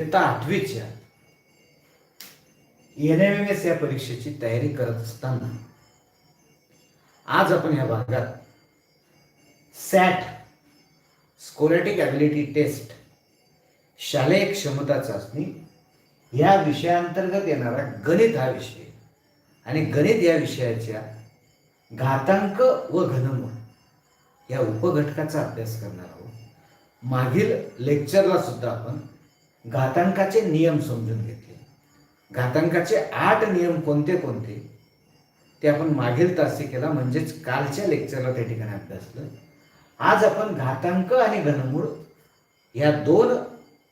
आठवीच्या N M M S या परीक्षेची तयारी करत असताना आज आपण या भागात सॅट स्कोलॅटिक ॲबिलिटी टेस्ट शालेय क्षमता चाचणी या विषयाअंतर्गत येणारा गणित हा विषय आणि गणित या विषयाच्या घातांक व घनमूळ या उपघटकाचा अभ्यास करणार आहोत. मागील लेक्चरला सुद्धा आपण घातांकाचे नियम समजून घेतले. घातांकाचे आठ नियम कोणते कोणते? ते आपण मागील तासिकेला म्हणजेच कालच्या लेक्चरला त्या ठिकाणी अभ्यासलं आज आपण घातांक आणि घनमूळ या दोन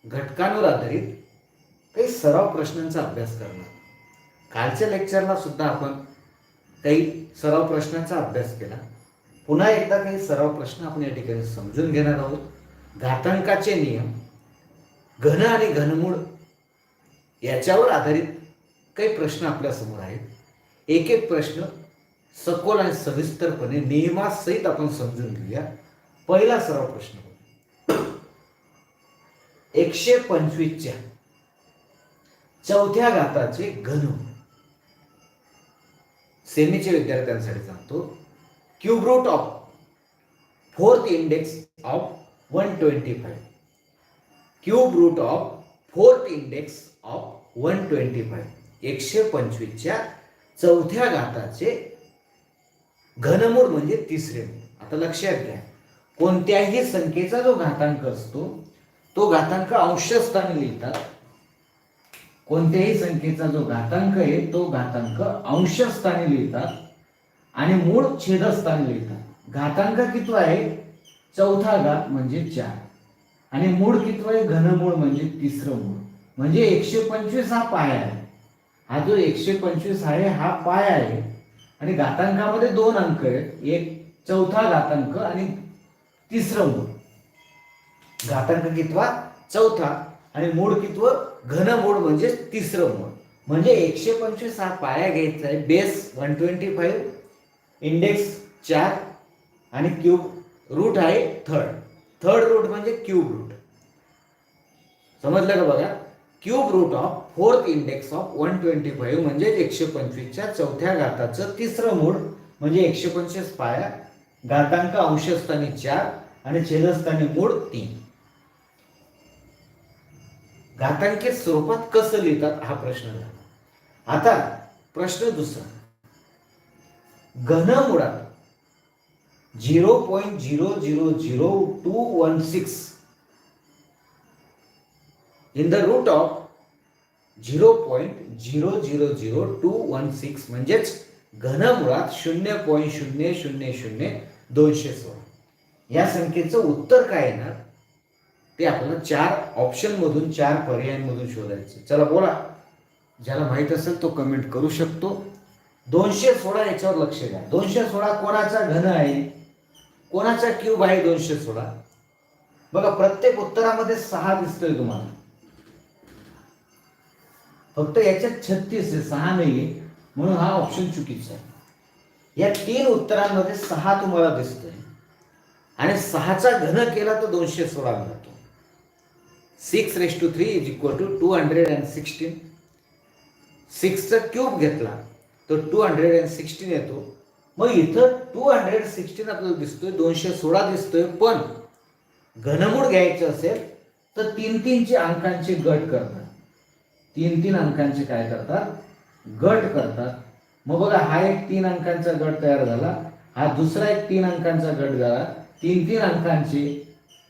घटकांवर आधारित काही सराव प्रश्नांचा अभ्यास करणार. कालच्या लेक्चरला सुद्धा आपण काही सराव प्रश्नांचा अभ्यास केला. पुन्हा एकदा काही सराव प्रश्न आपण या ठिकाणी समजून घेणार आहोत. घातांकाचे नियम. घन आणि घनमूळ याच्यावर आधारित काही प्रश्न आपल्यासमोर आहेत. एक एक प्रश्न सखोल आणि सविस्तरपणे नियमासहित आपण समजून घेऊया. पहिला सर्व प्रश्न एकशे पंचवीसच्या चौथ्या घाताचे घन सेमीच्या विद्यार्थ्यांसाठी सांगतो. Cube root of fourth index of one twenty five. Cube root of fourth index of one twenty five. एकशे पंचवीसच्या चौथ्या घाताचे घनमूळ म्हणजे तिसरे मूळ. आता लक्षात घ्या. कोणत्याही संख्येचा जो घातांक असतो तो घातांक अंशस्थानी लिहितात. कोणत्याही संख्येचा जो घातांक आहे तो घातांक अंशस्थानी लिहितात. आणि मूळ छेदस्थानी लिहितात. घातांक किती आहे? चौथा घात म्हणजे चार. आणि मूळ कितवं आहे? घनमूळ म्हणजे तिसरं मूळ. म्हणजे एकशे पंचवीस हा पाय आहे. हा जो एकशे पंचवीस आहे हा पाय आहे. आणि घातांकामध्ये दोन अंक आहेत. एक चौथा घातांक आणि तिसरं मूळ. घातांक कितवा? चौथा. आणि मूळ कितव? घनमूळ म्हणजे तिसरं मूळ. म्हणजे एकशे पंचवीस हा पाया घ्यायचा आहे. Base one twenty five index चार आणि क्यूब रूट आहे थर्ड. थर्ड रूट म्हणजे क्यूब रूट समजलं का बघा? Cube root of fourth index of one twenty five म्हणजे एकशे पंचवीसच्या चौथ्या घाताचं तिसरं मूळ म्हणजे एकशे पंचवीस पाया घातांक अंशस्थानी चार आणि छेदस्थानी मूळ तीन. घातांकित स्वरूपात कसं लिहितात? हा प्रश्न झाला. आता प्रश्न दुसरा. घनमुळात zero point zero zero zero two one six in the root of zero point zero zero zero two one six म्हणजेच घनमुळात शून्य पॉईंट शून्य शून्य शून्य दोनशे सोळा. या संख्येचं उत्तर काय येणार? ते आपल्याला चार ऑप्शनमधून चार पर्यायांमधून शोधायचं. चला बोला. ज्याला माहीत असेल तो कमेंट करू शकतो. दोनशे सोळा याच्यावर लक्ष द्या. दोनशे सोळा कोणाचा घन आहे? कोणाचा क्यूब आहे दोनशे सोळा बघा प्रत्येक उत्तरामध्ये सहा दिसतोय तुम्हाला. फक्त याच्यात छत्तीस आहे सहा नाही म्हणून हा ऑप्शन चुकीचा आहे. या तीन उत्तरांमध्ये सहा तुम्हाला दिसतोय. आणि सहाचा घन केला तर दोनशे सोळा मिळतो six raise to three is equal to two hundred and sixteen सिक्सचा cube घेतला तर टू हंड्रेड अँड सिक्स्टीन येतो. मग इथं टू हंड्रेड सिक्स्टीन आपल्याला दिसतोय दोनशे सोळा दिसतोय पण घनमूळ घ्यायचं असेल तर तीन तीनचे अंकांचे गट करतात. तीन तीन अंकांचे काय करतात? गट करतात. मग बघा हा एक तीन अंकांचा गट तयार झाला हा दुसरा एक तीन अंकांचा गट झाला तीन तीन अंकांचे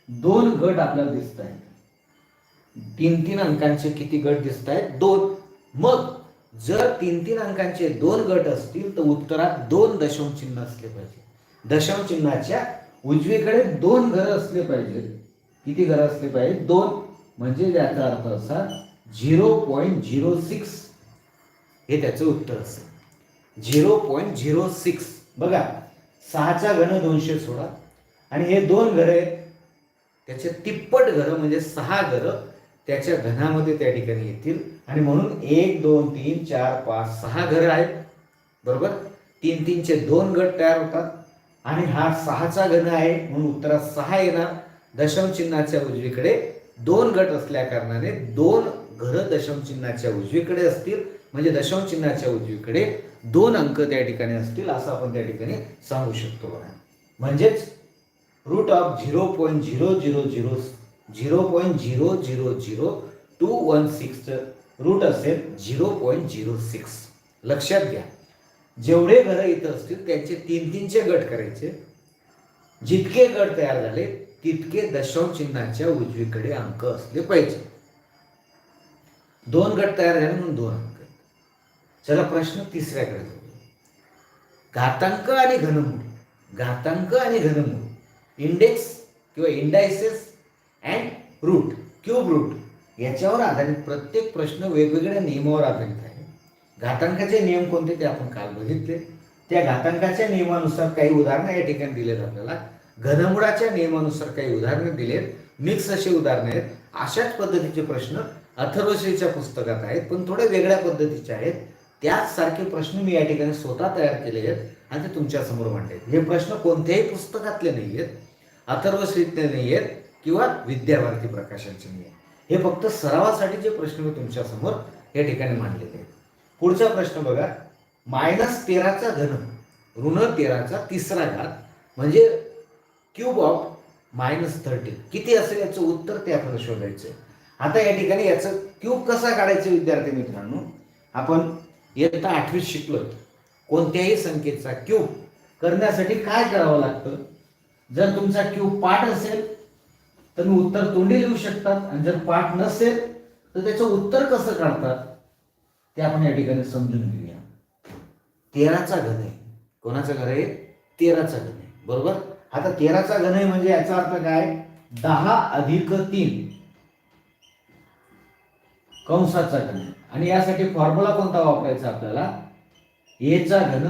दोन गट आपल्याला दिसत आहेत तीन तीन अंकांचे किती गट दिसत आहेत दोन. मग जर तीन तीन अंकांचे दोन गट असतील तर उत्तरात दोन दशांश चिन्ह असले पाहिजे. दशांश चिन्हाच्या उजवीकडे दोन घर असले पाहिजेत किती घर असले पाहिजे? दोन. म्हणजे याचा अर्थ असा झिरो पॉईंट झिरो सिक्स. हे त्याचं उत्तर असेल. Zero point zero six. बघा सहाचा घन दोनशे सोळा. आणि हे दोन घर आहेत. त्याचे तिप्पट घरं म्हणजे सहा घरं. त्याच्या घनामध्ये त्या ठिकाणी येतील. आणि म्हणून एक दोन तीन चार पाच सहा घरं आहेत. बरोबर? तीन तीनचे दोन गट तयार होतात. आणि हा सहाचा घन आहे. म्हणून उत्तरात सहा येणार. दशमचिन्हाच्या उजवीकडे दोन गट असल्या कारणाने दोन घरं दशमचिन्हाच्या उजवीकडे असतील. म्हणजे दशमचिन्हाच्या उजवीकडे दोन अंक त्या ठिकाणी असतील असं आपण त्या ठिकाणी सांगू शकतो बघा. म्हणजेच root of zero point zero zero zero zero point zero zero zero two one six root असेल झिरो पॉईंट झिरो सिक्स. लक्षात घ्या. जेवढे घरं इथं असतील त्यांचे तीन तीनचे गट करायचे. जितके गट तयार झाले तितके दशांश चिन्हाच्या उजवीकडे अंक असले पाहिजे. दोन गट तयार झाले म्हणून दोन अंक. चला प्रश्न तिसऱ्याकडे जाऊ. घातांक आणि घनमूळ. घातांक आणि घनमूळ. इंडेक्स किंवा indices and root cube root याच्यावर आधारित प्रत्येक प्रश्न वेगवेगळ्या नियमावर आधारित आहे. घातांकाचे नियम कोणते ते आपण काल बघितले. त्या घातांकाच्या नियमानुसार काही उदाहरणं या ठिकाणी दिलेत आपल्याला. घनमुळाच्या नियमानुसार काही उदाहरणं दिलेत. मिक्स अशी उदाहरणं आहेत. अशाच पद्धतीचे प्रश्न अथर्वश्रीच्या पुस्तकात आहेत पण थोड्या वेगळ्या पद्धतीचे आहेत. त्याच सारखे प्रश्न मी या ठिकाणी स्वतः तयार केले आहेत आणि ते तुमच्यासमोर मांडले आहेत. हे प्रश्न कोणत्याही पुस्तकातले नाही आहेत अथर्वश्रीतले नाही आहेत किंवा विद्याभारती प्रकाशनचे नाही हे फक्त सरावासाठीचे प्रश्न मी तुमच्यासमोर या ठिकाणी मांडलेले आहेत. पुढचा प्रश्न बघा. मायनस तेराचा घन ऋण तेराचा तिसरा घात म्हणजे क्यूब ऑफ मायनस थर्टी. किती असेल याचं उत्तर? ते आपल्याला शोधायचं आता या ठिकाणी याचं क्यूब कसा काढायचं विद्यार्थी मित्रांनो? आपण इयत्ता आठवीत शिकलो कोणत्याही संख्येचा क्यूब करण्यासाठी काय करावं लागतं? जर तुमचा क्यूब पाठ असेल तर मी उत्तर तोंडी लिहू शकतात. आणि जर पाठ नसेल तर त्याचं उत्तर कसं काढतात? ते आपण या ठिकाणी समजून घेऊया. तेराचा घन आहे. कोणाचा घर आहे? तेराचा घन आहे. बरोबर? आता तेराचा घन आहे म्हणजे याचा अर्थ काय? दहा अधिक तीन. कंसाचा घन आणि यासाठी फॉर्म्युला कोणता वापरायचा आपल्याला? एचा घन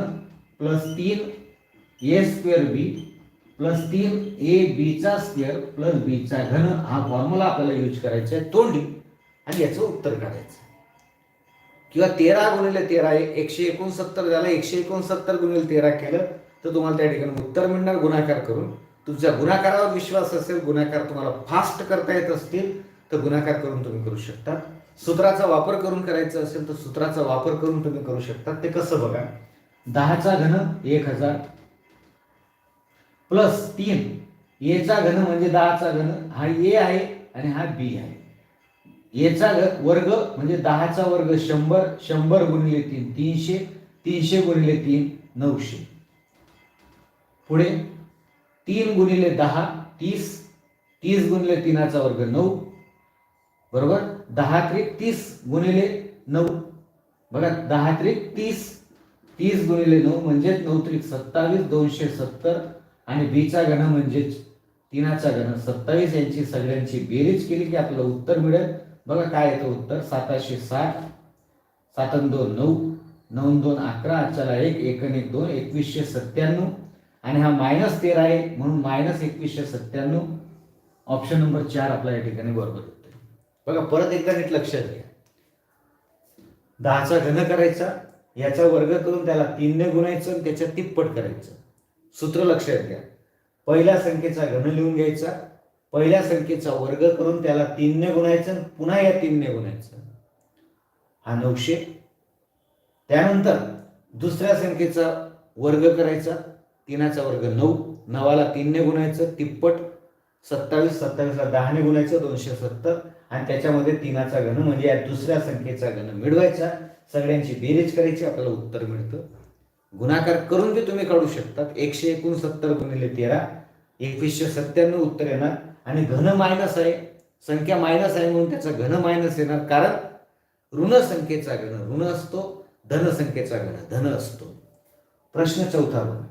प्लस तीन ए स्क्वेअर बी प्लस तीन ए बीचा स्क्वेअर प्लस बीचा घन हा फॉर्म्युला आपल्याला यूज करायचा आहे तोंडी. आणि याचं उत्तर काढायचं. किंवा तेरा गुणिले तेरा एकशे एकोणसत्तर झालं एकशे एकोणसत्तर गुणिले तेरा केलं तर तुम्हाला त्या ठिकाणी उत्तर मिळणार गुणाकार करून. तुमच्या गुणाकारावर विश्वास असेल गुणाकार तुम्हाला फास्ट करता येत असतील तर गुणाकार करून तुम्ही करू शकता. सूत्राचा वापर करून करायचं असेल तर सूत्राचा वापर करून तुम्ही करू शकता. ते कसं बघा? दहाचा घन एक हजार. प्लस तीन एचा घन म्हणजे दहाचा घन हा ए आहे आणि हा बी आहे. एचा वर्ग म्हणजे दहाचा वर्ग शंभर शंभर गुणिले तीन तीनशे तीनशे गुणिले तीन नऊशे. पुढे तीन गुणिले दहा तीस तीस गुणिले तीनाचा वर्ग नऊ बरोबर? दहा त्रिक तीस गुणिले नऊ. बघा दहा त्रिक तीस तीस गुणिले नऊ म्हणजेच नऊ त्रिक सत्तावीस दोनशे सत्तर आणि बीचा घन म्हणजेच तीनाचा घन. सत्तावीस यांची सगळ्यांची बेरीज केली की आपल्याला उत्तर मिळेल. बघा काय येतं उत्तर? साताशे साठ सात दोन नऊ नऊ दोन अकरा चला एक एकन एक दोन एकवीसशे सत्त्याण्णव. आणि हा मायनस तेरा आहे म्हणून मायनस एकवीसशे सत्त्याण्णव. ऑप्शन नंबर चार आपला या ठिकाणी बरोबर येतो बघा परत एकदा नीट लक्षात घ्या. दहाचा घन करायचा याचा वर्ग करून त्याला तीनने गुणायचं आणि त्याच्या तिप्पट करायचं. सूत्र लक्षात घ्या. पहिल्या संख्येचा घन लिहून घ्यायचा. पहिल्या संख्येचा वर्ग करून त्याला तीनने गुणायचं पुन्हा या तीनने गुणायचं. हा नऊशे. त्यानंतर दुसऱ्या संख्येचा वर्ग करायचा. तीनाचा वर्ग नऊ. नवाला तीनने गुणायचं. तिप्पट. सत्तावीस सत्तावीसला दहाने गुणायचं. दोनशे सत्तर. आणि त्याच्यामध्ये तीनाचा घन म्हणजे या दुसऱ्या संख्येचा घन मिळवायचा. सगळ्यांची बेरीज करायची. आपल्याला उत्तर मिळतं. गुणाकार करून ते तुम्ही काढू शकतात. एकशे एकोणसत्तर गुणिले तेरा एकवीसशे सत्त्याण्णव उत्तर येणार. आणि घन मायनस आहे. संख्या मायनस आहे म्हणून त्याचा घन मायनस येणार. कारण ऋण संख्येचा घन ऋण असतो. धन संख्येचा घन धन असतो. प्रश्न चौथा बघा.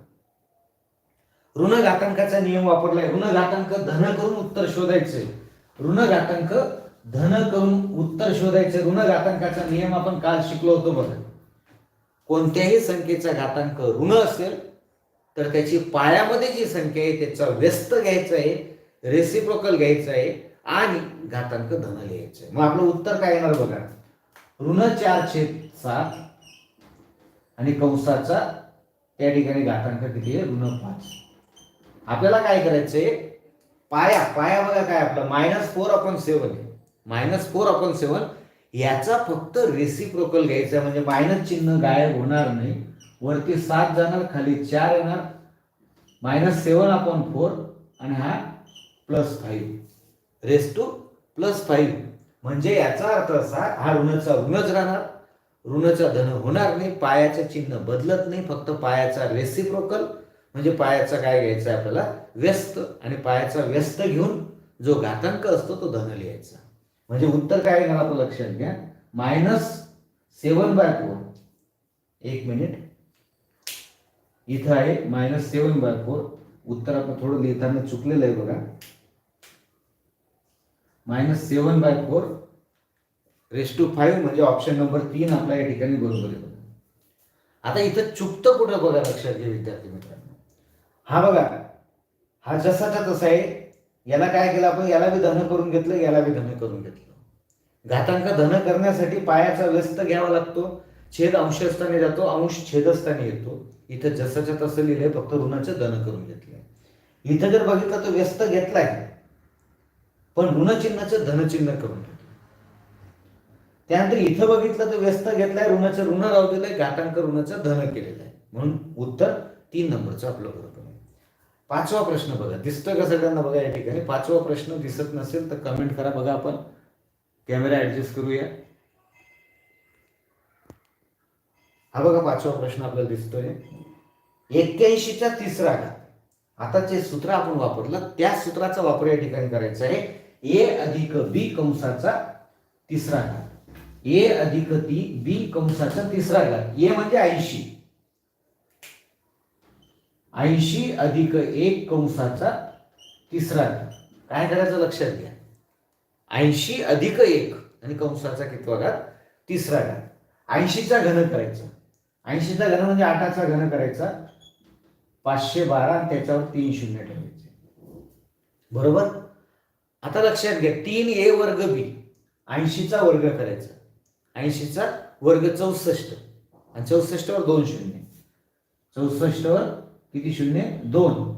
ऋण घातांकाचा नियम वापरलाय. ऋण घातांक धन करून उत्तर शोधायचे ऋण घातांक धन करून उत्तर शोधायचे ऋण घातांकाचा नियम आपण काल शिकलो होतो बघा. कोणत्याही संख्येचा घातांक ऋण असेल तर त्याची पायामध्ये जी संख्या आहे त्याचा व्यस्त घ्यायचा आहे रेसिप्रोकल घ्यायचा आहे आणि घातांक धन लिहायचं आहे. मग आपलं उत्तर काय येणार बघा? ऋण चार छेद सात आणि कंसाचा त्या ठिकाणी घातांक किती आहे? ऋण पाच. आपल्याला काय करायचंय? पाया पाया बघा काय आपला. मायनस फोर अपॉन सेवन आहे. मायनस फोर अपॉन सेवन याचा फक्त रेसिप्रोकल घ्यायचा म्हणजे मायनस चिन्ह गायब होणार नाही. वरती सात जाणार खाली चार येणार. मायनस सेवन अपॉन फोर आणि हा plus five raise to plus five म्हणजे याचा अर्थ असा हा ऋणचा ऋणच राहणार. ऋणचा धन होणार नाही. पायाचे चिन्ह बदलत नाही. फक्त पायाचा रेसिप्रोकल म्हणजे पायाचा काय घ्यायचा आहे आपल्याला? व्यस्त. आणि पायाचा व्यस्त घेऊन जो घातांक असतो तो धन लिहायचा. म्हणजे उत्तर काय येणार तो लक्षात घ्या. मायनस सेवन बाय फोर एक मिनिट इथं आहे मायनस सेवन बाय फोर उत्तर आपण थोडं लिहिताना चुकलेलं आहे बघा. Minus seven by four raise to five म्हणजे ऑप्शन नंबर तीन आपला या ठिकाणी बरोबर आहे. आता इथं चुकतं कुठं बघा लक्षात घ्या विद्यार्थी मित्रांनो. हा बघा. हा जसाचा तसा आहे याला काय केलं आपण? याला बी धन करून घेतलं याला बी धन करून घेतलं. घातांक धन करण्यासाठी पायाचा व्यस्त घ्यावा लागतो छेद अंशस्थानी जातो अंश छेदस्थानी येतो. इथं जसाच्या तसं लिहिलंय फक्त ऋणाचं धन करून घेतलंय. इथं जर बघितलं तर व्यस्त घेतलाय. पण ऋणचिन्हाचं धनचिन्ह करून घेतलं त्यानंतर इथं बघितलं तर व्यस्त घेतलाय ऋणाचं ऋण राहू दिलंय घातांक ऋणाचं धन केलेलं आहे. म्हणून उत्तर तीन नंबरचं आपलं बरोबर आहे. पाचवा प्रश्न बघा. दिसतोय का सगळ्यांना बघा या ठिकाणी? पाचवा प्रश्न दिसत नसेल तर कमेंट करा. बघा आपण. कॅमेरा ऍडजस्ट करूया. हा बघा पाचवा प्रश्न आपल्याला दिसतोय. एक्क्याऐंशीचा तिसरा घात. आता जे सूत्र आपण वापरलं त्या सूत्राचा वापर या ठिकाणी करायचा आहे. ए अधिक बी कंसाचा तिसरा घात. ए अधिक ती बी कंसाचा तिसरा घात. ए म्हणजे ऐंशी. ऐंशी अधिक एक कंसाचा तिसरा घात काय करायचं लक्षात घ्या? ऐंशी अधिक एक आणि कंसाचा कितवा घात तिसरा घात ऐंशीचा घन करायचा. ऐंशीचा घन म्हणजे आठाचा घन करायचा. पाचशे बारा त्याच्यावर तीन शून्य ठेवायचे. बरोबर? आता लक्षात घ्या तीन ए वर्ग बी. ऐंशीचा वर्ग करायचा. ऐंशीचा वर्ग चौसष्ट. आणि चौसष्टवर दोन शून्य. चौसष्टवर किती शून्य? दोन.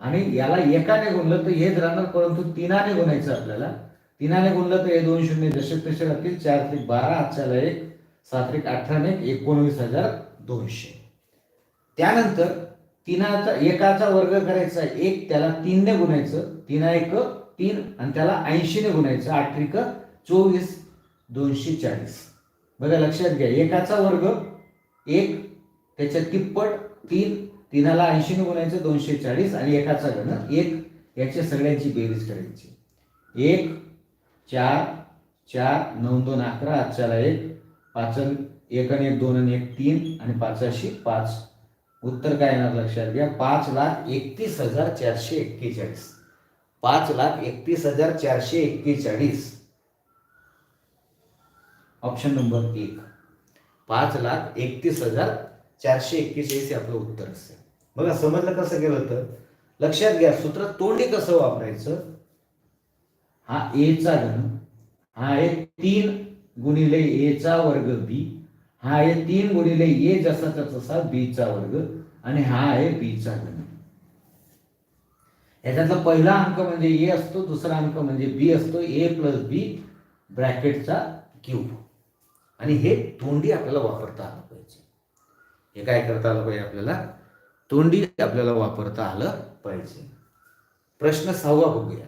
आणि याला एकाने गुणलं तर हेच राहणार परंतु तिनाने गुणायचं आपल्याला. तिनाने गुणलं तर हे दोन शून्य जसे तसे राहतील. चार ते बारा आजच्याला एक. सात एक अठरा एकोणवीस हजार दोनशे. त्यानंतर तिनाचा एकाचा वर्ग करायचा एक त्याला तीनने गुणायचं. तिना एक तीन आणि त्याला ऐंशीने गुणायचं. आठरिक चोवीस दोनशे चाळीस. बघा लक्षात घ्या. एकाचा वर्ग एक त्याच्या तिप्पट तीन तिनाला ऐंशीने गुणायचं दोनशे चाळीस आणि एकाचा घन एक. याच्या सगळ्यांची बेरीज करायची. एक चार चार नऊ दोन अकरा आजच्याला एक पाच एक आणि एक दोन आणि एक तीन आणि पाचाशी पाच. उत्तर काय येणार लक्षात घ्या? पाच लाख एकतीस हजार चारशे एक्केचाळीस. पाच लाख एकतीस हजार चारशे एक्केचाळीस. ऑप्शन नंबर एक. पाच लाख एकतीस हजार चारशे एक्केचाळीस हे आपलं उत्तर असेल. बघा समजलं कसं गेलं तर लक्षात घ्या सूत्र तोंडी कसं वापरायचं? हा एचा घन हा आहे तीन गुणिले एचा वर्ग बी हा आहे तीन गुणिले ए जसाचा तसा बीचा वर्ग आणि हा आहे बीचा घन. याच्यातला पहिला अंक म्हणजे ए असतो दुसरा अंक म्हणजे बी असतो ए प्लस बी ब्रॅकेटचा क्यूब आणि हे तोंडी आपल्याला वापरता आलं पाहिजे. हे काय करता आलं पाहिजे आपल्याला? तोंडी आपल्याला वापरता आलं पाहिजे. प्रश्न सहावा बघूया.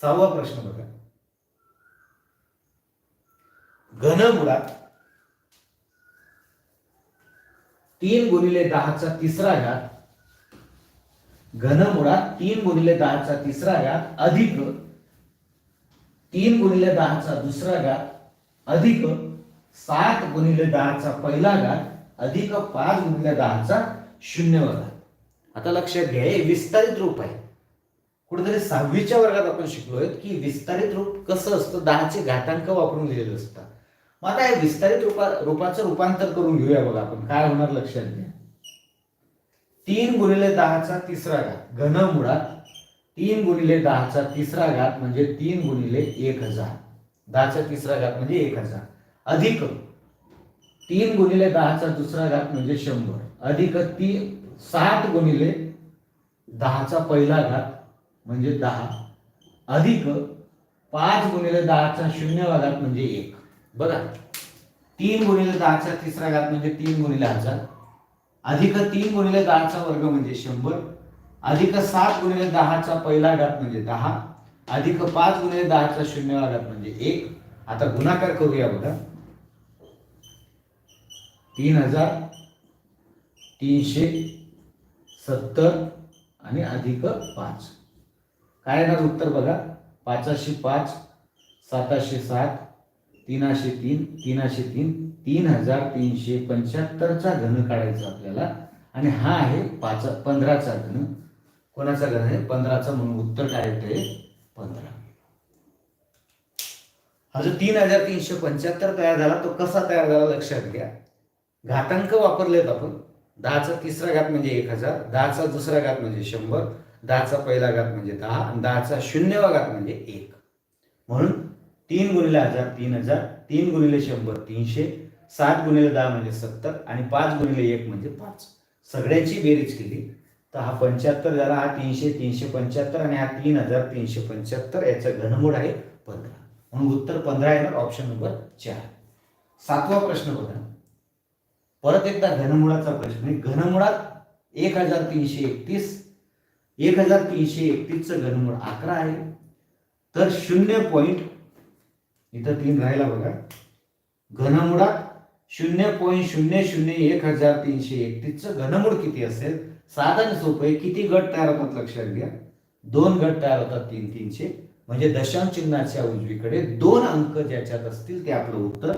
सहावा प्रश्न बघा. घनमुळात तीन गुणिले दहाचा तिसरा घात घनमुळात तीन गुणिले दहाचा तिसरा घात अधिक तीन गुणिले दहाचा दुसरा घात अधिक सात गुणिले दहाचा पहिला घात अधिक पाच गुणिले दहाचा शून्य वर्गात आता लक्षात घ्या हे विस्तारित रूप आहे. कुठेतरी सहावीच्या वर्गात आपण शिकलोय की विस्तारित रूप कसं असतं? दहाचे घातांक वापरून लिहिलेलं असतं. मग आता हे विस्तारित रूपा रूपाचं रूपांतर करून घेऊया बघा आपण. काय होणार लक्षात घ्या. तीन गुणिले दहाचा तिसरा घात घन मुळात तीन गुणिले दहाचा तिसरा घात म्हणजे तीन गुणिले एक हजार. दहाचा तिसरा घात म्हणजे एक हजार. अधिक तीन गुणिले दहाचा दुसरा घात म्हणजे शंभर. अधिक ती सात गुणिले दहाचा पहिला घात म्हणजे दहा. अधिक पाच गुणिले दहाचा शून्य घात म्हणजे एक. बघा. तीन गुणिले दहाचा तिसरा घात म्हणजे तीन गुणिले हजार. अधिक तीन गुणिले दहाचा वर्ग म्हणजे शंभर. अधिक सात गुणिले दहाचा पहिला घात म्हणजे दहा. अधिक पाच गुणिले दहाचा शून्य घात म्हणजे एक. आता गुणाकार करूया बघा. तीन हजार तीनशे सत्तर आणि अधिक पाच. काय येणार उत्तर बघा? पाचाशे पाच साताशे सात तीनाशे तीन तीनाशे तीन तीन हजार तीनशे पंच्याहत्तरचा घन काढायचा आपल्याला. आणि हा आहे पाच पंधराचा घन. कोणाचा घन आहे? पंधराचा म्हणून उत्तर काय येते पंधरा. हा जो तीन हजार तीनशे पंच्याहत्तर तयार झाला तो कसा तयार झाला? लक्षात घ्या. घातांक वापरलेत आपण. दहाचा तिसरा घात म्हणजे एक हजार दहाचा दुसरा घात म्हणजे शंभर दहाचा पहिला घात म्हणजे दहा आणि दहाचा शून्यवा घात म्हणजे एक. म्हणून तीन गुणिले हजार तीन हजार तीन गुणिले शंभर तीनशे सात गुणिले दहा म्हणजे सत्तर आणि पाच गुणिले एक म्हणजे पाच. सगळ्यांची बेरीज केली. तर हा पंच्याहत्तर झाला हा तीनशे तीनशे पंच्याहत्तर आणि हा तीन हजार तीनशे पंच्याहत्तर याचा घनमूळ आहे पंधरा. म्हणून उत्तर पंधरा येणार ऑप्शन नंबर चार. सातवा प्रश्न बघा. परत एकदा घनमुळाचा प्रश्न आहे. घनमुळात एक हजार तीनशे एकतीस एक हजार तीनशे एकतीसचं घनमूळ अकरा आहे. तर शून्य पॉईंट इथं तीन राहिला बघा. घनमुळात शून्य पॉईंट शून्य शून्य एक हजार तीनशे एकतीसचं घनमूळ किती असेल? साधन सोपं आहे. किती गट तयार होतात लक्षात घ्या. दोन गट तयार होतात तीन तीनशे. म्हणजे दशांश चिन्हाच्या उजवीकडे दोन अंक ज्याच्यात असतील ते आपलं उत्तर.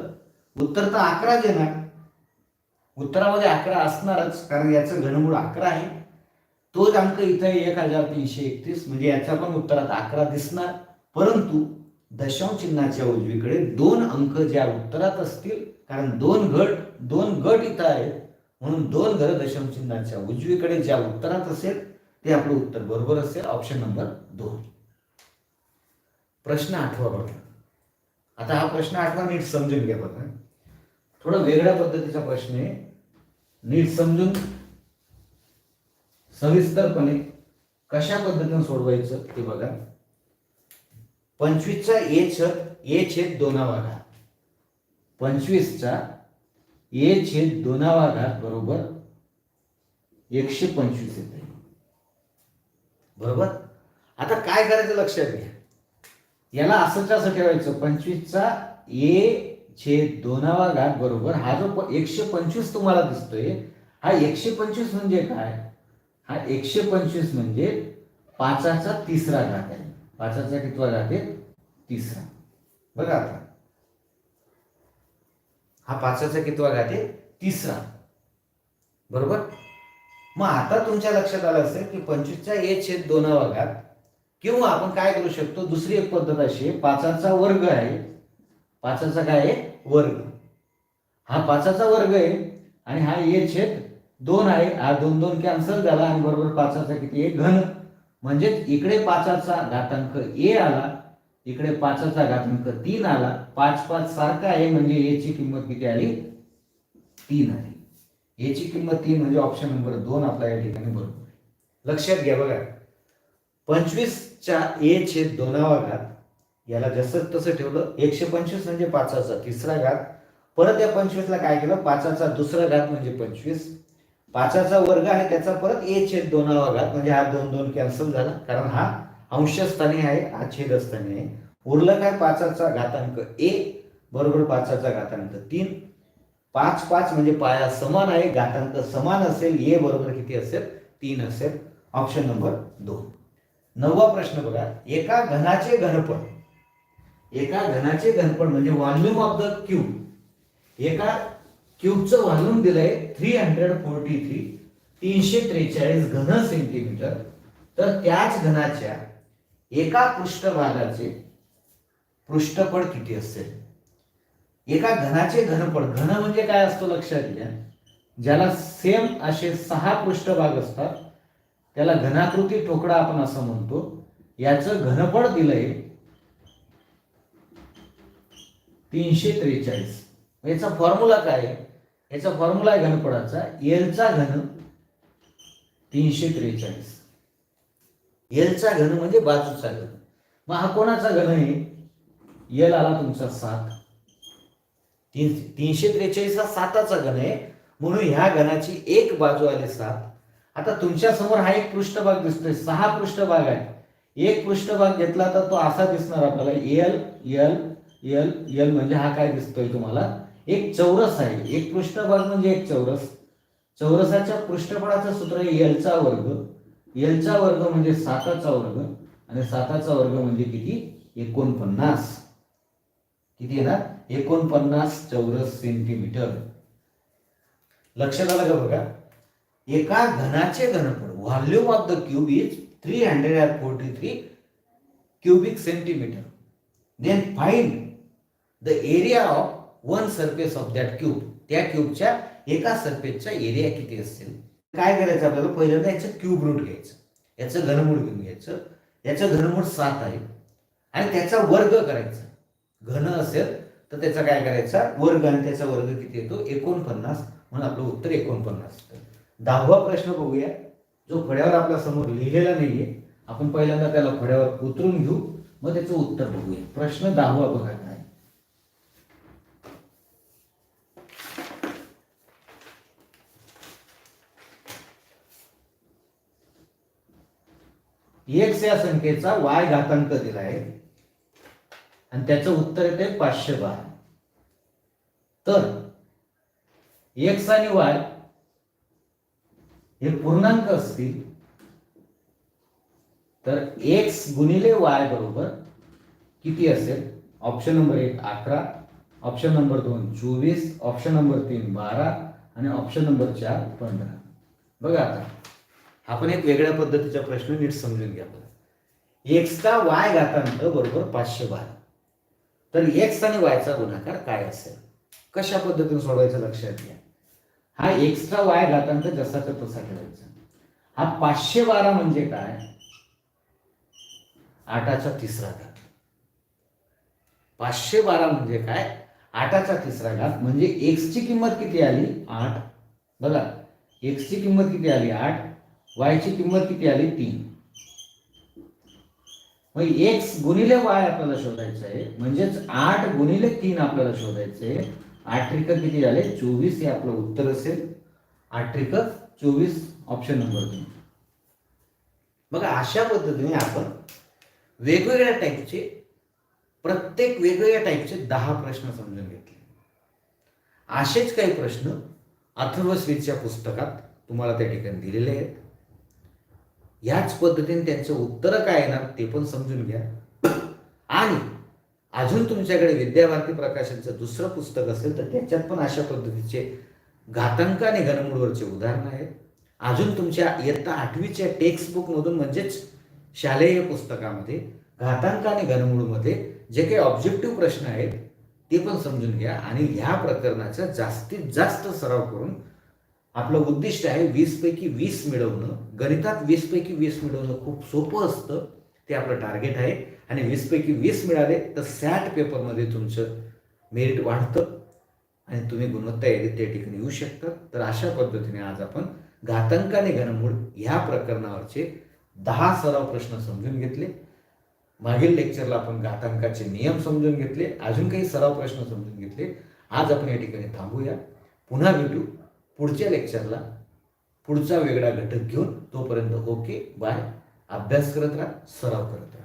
उत्तर तर अकराच येणार उत्तरामध्ये अकरा असणारच कारण याचं घनमूळ अकरा आहे. तोच अंक इथं एक हजार तीनशे एकतीस म्हणजे याच्या पण उत्तरात अकरा दिसणार. परंतु दशांश चिन्हाच्या उजवीकडे दोन अंक ज्या उत्तरात असतील कारण दोन गट दोन गट इथं आहेत म्हणून दोन घर दशांश चिन्हाच्या उजवीकडे ज्या उत्तरात असेल ते आपलं उत्तर बरोबर असेल ऑप्शन नंबर दोन. प्रश्न आठवा बघा. आता हा प्रश्न आठवा नीट समजून घ्या बघा. थोडा वेगळ्या पद्धतीचा प्रश्न आहे. नीट समजून सविस्तरपणे कशा पद्धतीने सोडवायचं ते बघा. पंचवीसचा ए छत ए छेद दोनावा घात पंचवीसचा ए छेद दोनावा घात बरोबर एकशे पंचवीस येते बरोबर? आता काय करायचं लक्षात घ्या. याला असंच असं ठेवायचं पंचवीसचा ए छेद दोनावा घात बरोबर हा जो एकशे पंचवीस तुम्हाला दिसतोय हा एकशे पंचवीस म्हणजे काय? हा एकशे पंचवीस म्हणजे पाचाचा तिसरा घात आहे. पाचाचा कितवा घात आहे? तिसरा. बघा आता. हा पाचाचा कितवा घात आहे? तिसरा. बरोबर? मग आता तुमच्या लक्षात आलं असेल की पंचवीसचा ए छेद दोनावा घात किंवा आपण काय करू शकतो? दुसरी एक पद्धत अशी आहे पाचाचा वर्ग आहे. पाचाचा काय आहे? वर्ग. हा पाचाचा वर्ग आहे आणि हा ए छेद दोन आहे. हा दोन दोन कॅन्सल झाला आणि बरोबर पाचाचा किती आहे? घन. म्हणजेच इकडे पाचाचा घातांक ए आला इकडे पाचाचा घातांक तीन आला. पाच पाच सारखा आहे म्हणजे ए ची किंमत किती आली? तीन आली याची किंमत तीन म्हणजे ऑप्शन नंबर दोन आपला या ठिकाणी बरोबर आहे. लक्षात घ्या बघा. पंचवीसच्या ए छेद दोनावा घात याला जसं तसं ठेवलं एकशे पंचवीस म्हणजे पाचाचा तिसरा घात. परत या पंचवीसला काय केलं? पाचाचा दुसरा घात म्हणजे पंचवीस. पाचाचा वर्ग आहे त्याचा परत ए छेद दोनावा घात म्हणजे हा दोन दोन कॅन्सल झाला. कारण हा अंशस्थानी आहे हा छेदस्थानी आहे. उरलं काय पाचाचा घातांक ए बरोबर पाचाचा घातांक तीन. पाच पाच म्हणजे पाया समान आहे घातांक समान असेल ए बरोबर किती असेल? तीन असेल. ऑप्शन नंबर दोन. नववा प्रश्न बघा. एका घनाचे घनफळ एका घनाचे घनफळ म्हणजे व्हॉल्यूम ऑफ द क्यूब. एका क्यूबचं व्हॉल्यूम दिलंय थ्री हंड्रेड फोर्टी थ्री तीनशे त्रेचाळीस घन सेंटीमीटर. तर त्याच घनाच्या एका पृष्ठभागाचे पृष्ठफळ किती असेल? एका घनाचे घनफळ घन म्हणजे काय असतो लक्षात घ्या. ज्याला सेम असे सहा पृष्ठभाग असतात त्याला घनाकृती ठोकळा आपण असं म्हणतो. याचं घनफळ दिलंय तीनशे त्रेचाळीस. याचा फॉर्म्युला काय? आहे याचा फॉर्म्युला आहे घनफळाचा. एलचा घन तीनशे त्रेचाळीस. एलचा घन म्हणजे बाजूचा घन. मग हा कोणाचा घन आहे? एल आला तुमचा सात. तीन तीनशे त्रेचाळीस हा साताचा घन आहे. म्हणून ह्या घनाची एक बाजू आली सात. आता तुमच्यासमोर हा एक पृष्ठभाग दिसतोय. सहा पृष्ठभाग आहे. एक पृष्ठभाग घेतला तर तो असा दिसणार आपल्याला. एल एल यल यल म्हणजे हा काय दिसतोय तुम्हाला? एक चौरस आहे. एक पृष्ठभाग म्हणजे एक चौरस. चौरसाच्या पृष्ठफळाचं सूत्र आहे एलचा वर्ग. एलचा वर्ग म्हणजे साताचा वर्ग. आणि साताचा वर्ग म्हणजे किती? एकोणपन्नास. किती येणार एकोणपन्नास चौरस सेंटीमीटर. लक्षात आलं का बघा? एका घनाचे घनफळ volume of the cube is three hundred and forty three cubic centimetre. Then find the area of one surface of that cube त्या क्यूबच्या एका सरफेसचा एरिया किती असेल काय करायचं आपल्याला? पहिल्यांदा याचं क्यूब रूट घ्यायचं. याचं घनमूळ घेऊन घ्यायचं. याचं घनमूळ सात आहे. आणि त्याचा वर्ग करायचा. घन असेल तर त्याचा काय करायचा? वर्ग. आणि त्याचा वर्ग किती येतो? एकोणपन्नास. म्हणून आपलं उत्तर एकोणपन्नास दहावा प्रश्न बघूया. जो फड्यावर आपल्यासमोर लिहिलेला नाहीये आपण पहिल्यांदा त्याला फड्यावर उतरून घेऊ. मग त्याचं उत्तर बघूया. प्रश्न दहावा बघा काय एक्स या संख्येचा वाय घातांक दिला आहे आणि त्याचं उत्तर येते पाचशे बारा. तर एक्स आणि वाय हे पूर्णांक असतील. तर एक्स गुणिले वाय बरोबर किती असेल? ऑप्शन नंबर एक अकरा ऑप्शन नंबर दोन चोवीस ऑप्शन नंबर तीन बारा आणि ऑप्शन नंबर चार पंधरा. बघा आता. आपण एक वेगळ्या पद्धतीचा प्रश्न नीट समजून घ्या. एक्सचा वाय घातांक बरोबर पाचशे बारा. तर एक्स आणि वायचा गुणाकार काय असेल? कशा पद्धतीने सोडवायचं लक्षात घ्या. हा एक्सचा वाय घातांक जसाचा तसा ठेवायचा. हा पाचशे बारा म्हणजे काय? आठाचा तिसरा घात. पाचशे बारा म्हणजे काय? आठाचा तिसरा घात म्हणजे एक्सची किंमत किती आली? आठ. बघा एक्सची किंमत किती आली? आठ. वायची किंमत किती आली? तीन. मग एक्स गुणिले वाय आपल्याला शोधायचं आहे म्हणजेच आठ गुणिले तीन आपल्याला शोधायचं आहे आठ त्रिक किती झाले? चोवीस हे आपलं उत्तर असेल. आठ त्रिक चोवीस ऑप्शन नंबर दोन. बघा अशा पद्धतीने आपण वेगवेगळ्या टाईपचे प्रत्येक वेगवेगळ्या टाईपचे दहा प्रश्न समजून घेतले. असेच काही प्रश्न अथर्वस्वीच्या पुस्तकात तुम्हाला त्या ठिकाणी दिलेले आहेत. याच पद्धतीने त्यांचं उत्तरं काय येणार ते पण समजून घ्या. आणि अजून तुमच्याकडे विद्याभारती प्रकाशनचं दुसरं पुस्तक असेल तर त्याच्यात पण अशा पद्धतीचे घातांक आणि घनमूळवरचे उदाहरणं आहेत. अजून तुमच्या इयत्ता आठवीच्या टेक्स्टबुकमधून म्हणजेच शालेय पुस्तकामध्ये घातांक आणि घनमूळमध्ये जे काही ऑब्जेक्टिव्ह प्रश्न आहेत ते पण समजून घ्या आणि ह्या प्रकरणाचा जास्तीत जास्त सराव करून आपलं उद्दिष्ट आहे वीसपैकी वीस मिळवणं. गणितात वीसपैकी वीस मिळवणं खूप सोपं असतं. ते आपलं टार्गेट आहे. आणि वीसपैकी वीस मिळाले तर सॅट पेपरमध्ये तुमचं मेरिट वाढतं. आणि तुम्ही गुणवत्ता यादीत त्या ठिकाणी येऊ शकता तर अशा पद्धतीने आज आपण घातंकाने घनमूळ ह्या प्रकरणावरचे दहा सराव प्रश्न समजून घेतले. मागील लेक्चरला आपण घातांकाचे नियम समजून घेतले. अजून काही सराव प्रश्न समजून घेतले. आज आपण या ठिकाणी थांबूया. पुन्हा भेटू. पुढच्या लेक्चरला पुढचा वेगळा घटक घेऊन तोपर्यंत ओके बाय. अभ्यास करत राहा सराव करत राहा.